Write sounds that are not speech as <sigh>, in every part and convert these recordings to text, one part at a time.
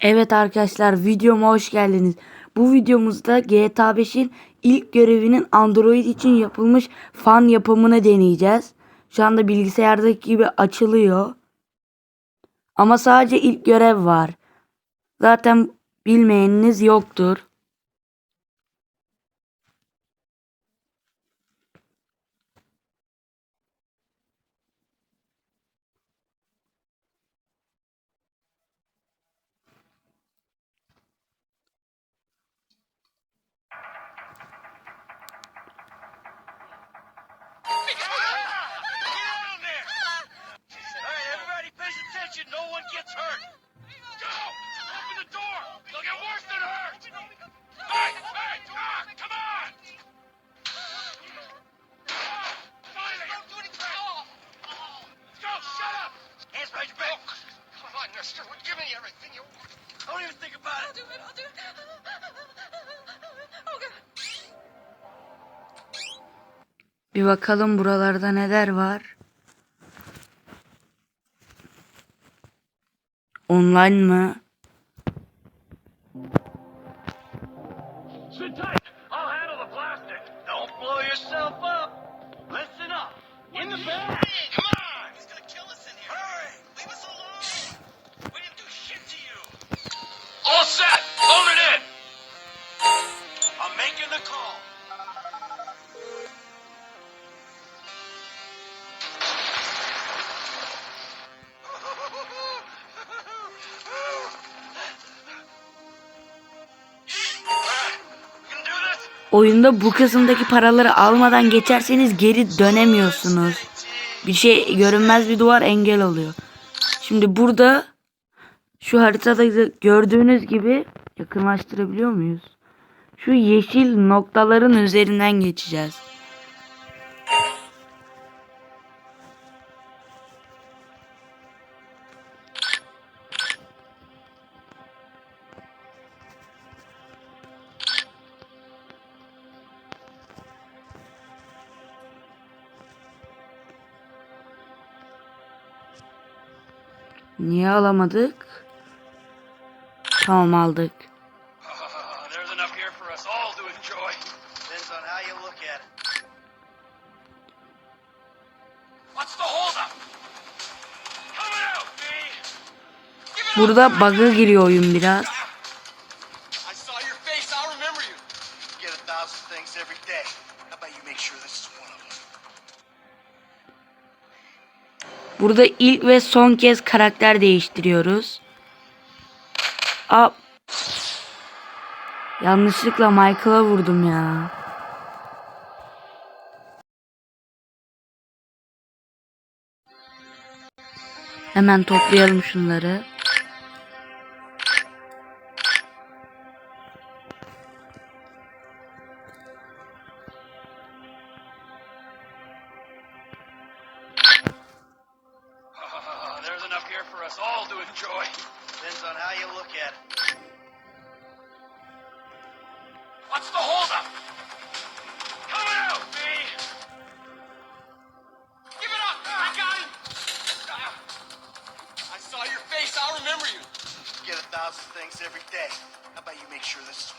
Evet arkadaşlar videoma hoş geldiniz. Bu videomuzda GTA 5'in ilk görevinin Android için yapılmış fan yapımını deneyeceğiz. Şu anda bilgisayardaki gibi açılıyor. Ama sadece ilk görev var. Zaten bilmeyeniniz yoktur. Bir bakalım buralarda neler var. Online mı? Don't blow yourself up. Listen up. In the back. Oyunda bu kısımdaki paraları almadan geçerseniz geri dönemiyorsunuz. Bir şey görünmez bir duvar engel oluyor. Şimdi burada şu haritada da gördüğünüz gibi yakınlaştırabiliyor muyuz? Şu yeşil noktaların üzerinden geçeceğiz. <laughs> B. Give it up. Burada bug'a giriyor oyun biraz. Burada ilk ve son kez karakter değiştiriyoruz. Aa, yanlışlıkla Michael'a vurdum ya. Hemen toplayalım şunları. Us all to enjoy. Depends on how you look at it. What's the holdup? Coming out, B. Give it up. I got him. I saw your face. I'll remember you. Get a thousand things every day. How about you make sure this is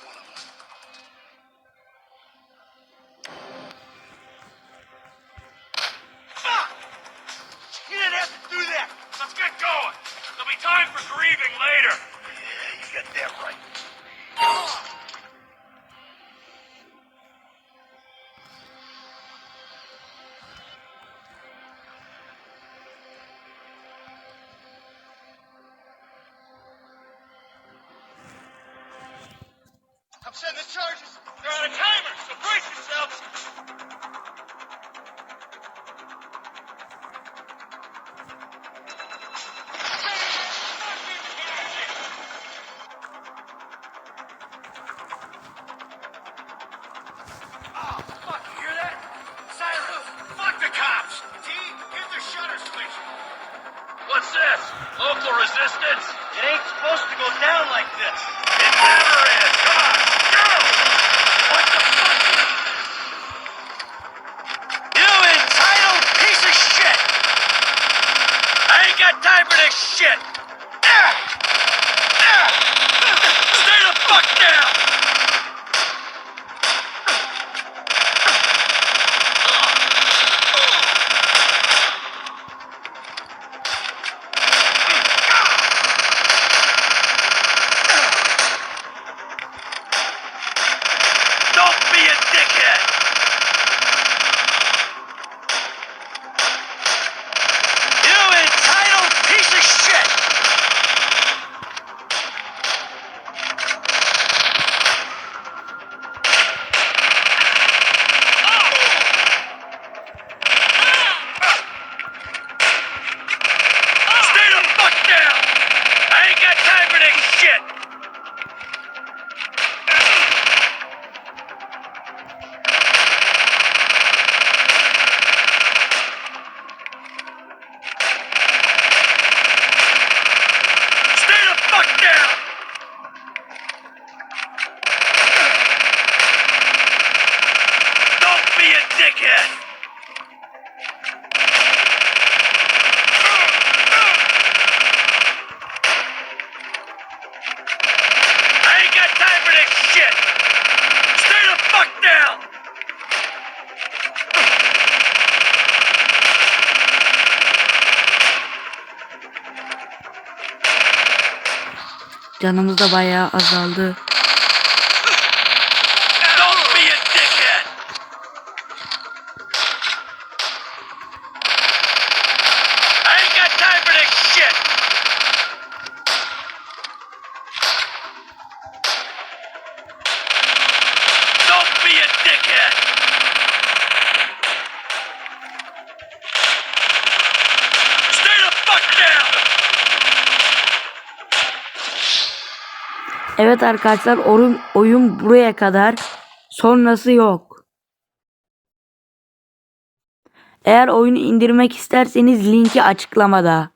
Right. I'm setting the charges. They're on a timer, so brace yourselves. Local resistance? It ain't supposed to go down like this. It never is. Come on, go! What the fuck? You entitled piece of shit! I ain't got time for this shit! Be a dickhead! Down! Canımız da bayağı azaldı. Evet arkadaşlar oyun, oyun buraya kadar. Sonrası yok. Eğer oyunu indirmek isterseniz linki açıklamada.